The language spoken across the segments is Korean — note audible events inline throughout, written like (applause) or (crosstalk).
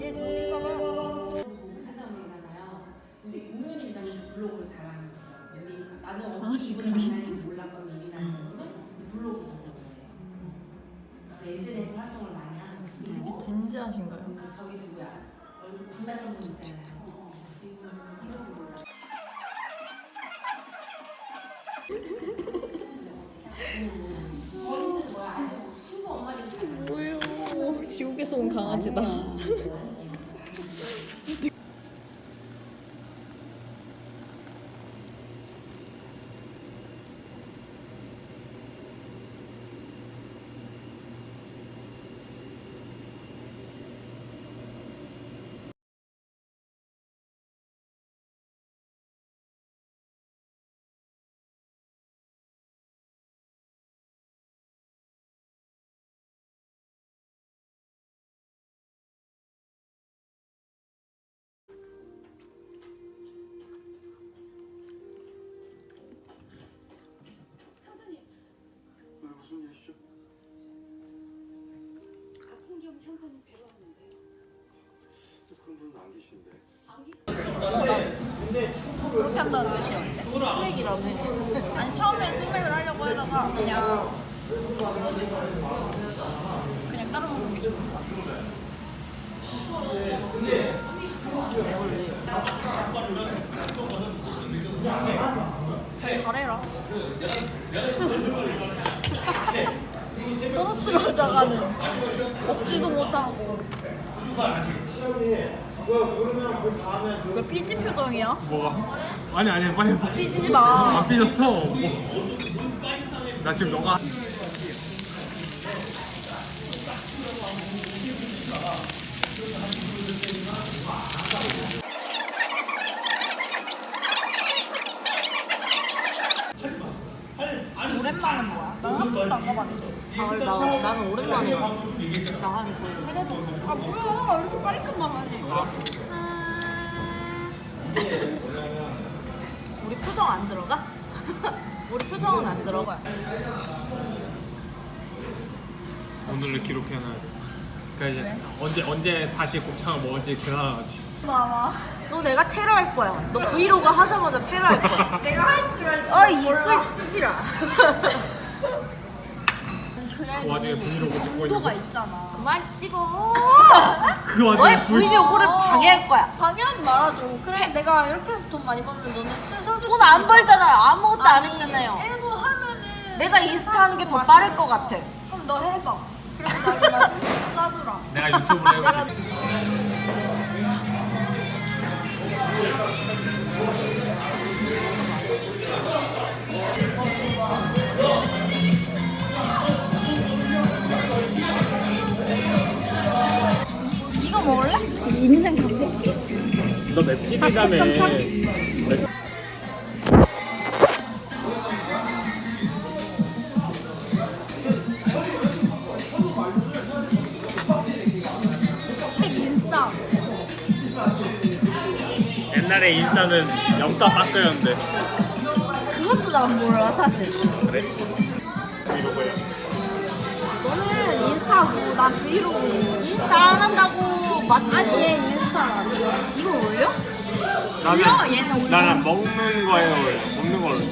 얘 종이가 봐. 세상이잖아요. 근데 공연이 일단 블로그를 잘하는 거죠. 근데 나는 아, 어떻게 지금 이걸 장난인지 몰랐거든 얘기하는 거는 블로그 보는 거예요. SNS 활동을 많이 하는 거지. 그리고 진지하신가요? 그 저기도 뭐야 얼굴 분다던 분 있잖아요. 이분 이름도 몰라. 어 (laughs) 린이들 뭐야 알죠? 친구 엄마들 뭐예요? 지옥에서 온 강아지다. 왜 (laughs) 그렇게 한다는 뜻이 어때? 스맥이라며. (laughs) 아니 처음에 스맥을 하려고 하다가 그냥 그냥 따로 먹는 게 좋을 것 같아. 잘해라. (laughs) 떨어뜨려다가는 먹지도 못하고. 왜 삐진 표정이야? 뭐가? 아니 아니 빨리 해봐. 삐지지 마. 안 삐졌어. 나 지금 너가 난한 번도 안 가봤는데. 아, 나, 나는 오랜만에 나한 거의 번. 아 뭐야? 왜 이렇게 빨리 끝나가지? 우리 표정 안 들어가? (laughs) 우리 표정은 안 들어가. 오늘을 기록해놔야 돼. 그러니까 이제 언제 언제 다시 곱창을 먹을지 계산하지. 나와. 너 내가 테러 할 거야. 너 브이로그 하자마자 테러 할 거야. (laughs) 내가 할줄 알지. 어이 술 찌지라. (laughs) 그 와중에 브이로그 찍고 있는 도가 거. 있잖아. 그만 찍어. (laughs) 그 와중에 너의 불. 브이로그를 어. 방해할 거야. 방해하지 말아줘. 그래 내가 이렇게 해서 돈 많이 벌면 너는 술 사줄 돈안 벌잖아요. 아무것도 안 했잖아요. 해서 하면은 내가 인스타 하는 게 더 빠를 것 같아. 그럼 너 해봐. 그래서 나를 맛있는 거 사주라. 내가 유튜브를 내가 해볼게. 이거 먹을래? 인생 담백해. 너 맵찔이라며. 책 인싸. 옛날에 인싸는 영다 빠끄였는데. 그것도 난 몰라 사실. 그래? 브이로그야. 너는 인스타고 난 브이로그. 인스타 안 한다고 맞 아니 얘 인스타. 이거 올려? 나는 올려? 얘는 올려. 나는 먹는 거에 올려. 먹는 걸 올려.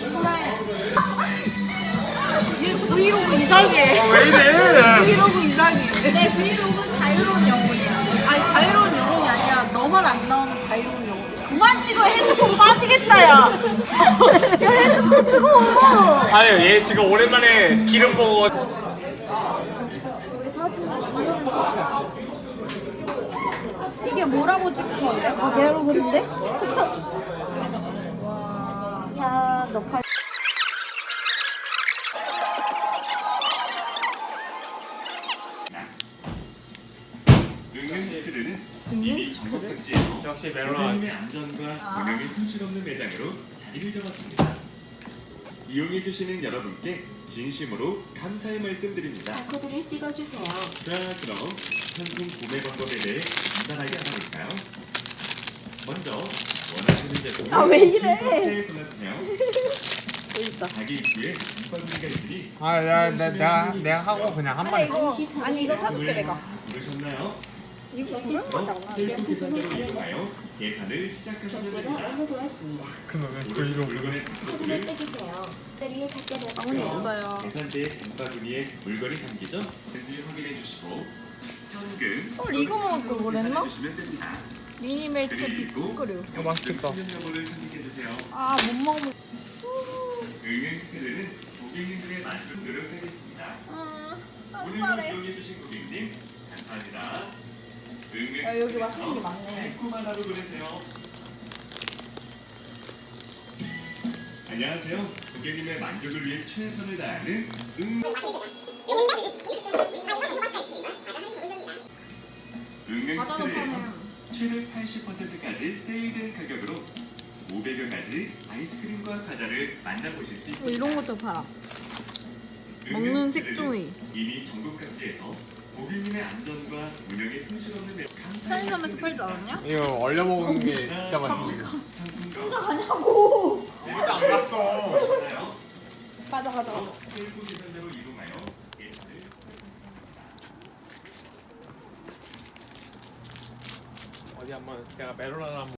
얘 브이로그 이상해. 어, 왜 이래? 브이로그 이상해. 내 브이로그는 자유로운 영혼이야. 아니 자유로운 영혼이 아니라 너만 안 나오는 자유로운 영혼. 그만 찍어 핸드폰 빠지겠다 야. (laughs) 야 핸드폰 뜨거워. 아니 얘 지금 오랜만에 기름 먹어. 우리 사진 이거는 찍자. 이게 뭐라고 찍은 건데? 아 모르는데? (laughs) 와. 야, 너 팔. 이미 전국 각지에 역시 메로나 안전과 운영에 손실 없는 매장으로 자리를 잡았습니다. 이용해 주시는 여러분께 진심으로 감사의 말씀드립니다. 바코드를 찍어주세요. 자, 그럼 상품 구매 방법에 대해 간단하게 알아볼까요? 먼저 원하시는 제품을 아, 왜 이래? 에 골라주세요. 자기 입구에 장바구니가 있으니 아 내가 내가 내가, 내가 하고 그냥 한 아니 번에 이거 아니 이거 사줄게 내가. 이러셨나요? 이용하여 계산을 시작하시면 됩니다. 그놈의 보이는 물건의. 배터리에 닿게 아무니 되었고요. 없어요. 계산대의 장바구니에 물건이 담기죠? 든지 확인해 주시고 현금 헐, 이거 먹을 걸 그랬나? 주시면 됩니다. 미니 멜츠 그리고 비치그류. 어, 맛있겠다. 여부를 선택해 주세요. 아 못 먹으면. 응행 스크린은 고객님들의 만족 노력하겠습니다. 아 오늘 한발에. 이용해 주신 고객님 감사합니다. 응행 야, 여기 맛있는 게 많네. 달콤한 하루 보내세요. 안녕하세요. 고객님의 만족을 위해 최선을 다하는 응. 응행 스크린에서 최대 80%까지 세일된 가격으로 500여 가지 아이스크림과 과자를 만나보실 수뭐 있습니다. 이런 것도. 응행 먹는 색종이. 이미 전국 각지에서 고객님의 안전과 운영에 손실 없는 매- 감사의 편의점에서 팔지. 않았냐? 이거 얼려 먹는 게 진짜 맛있어. 상품과 가냐고. 진짜 안 갔어. 가자 가자. 셀프 계산대로 이동하여 계산을 어디 한번 제가 메로나를 한번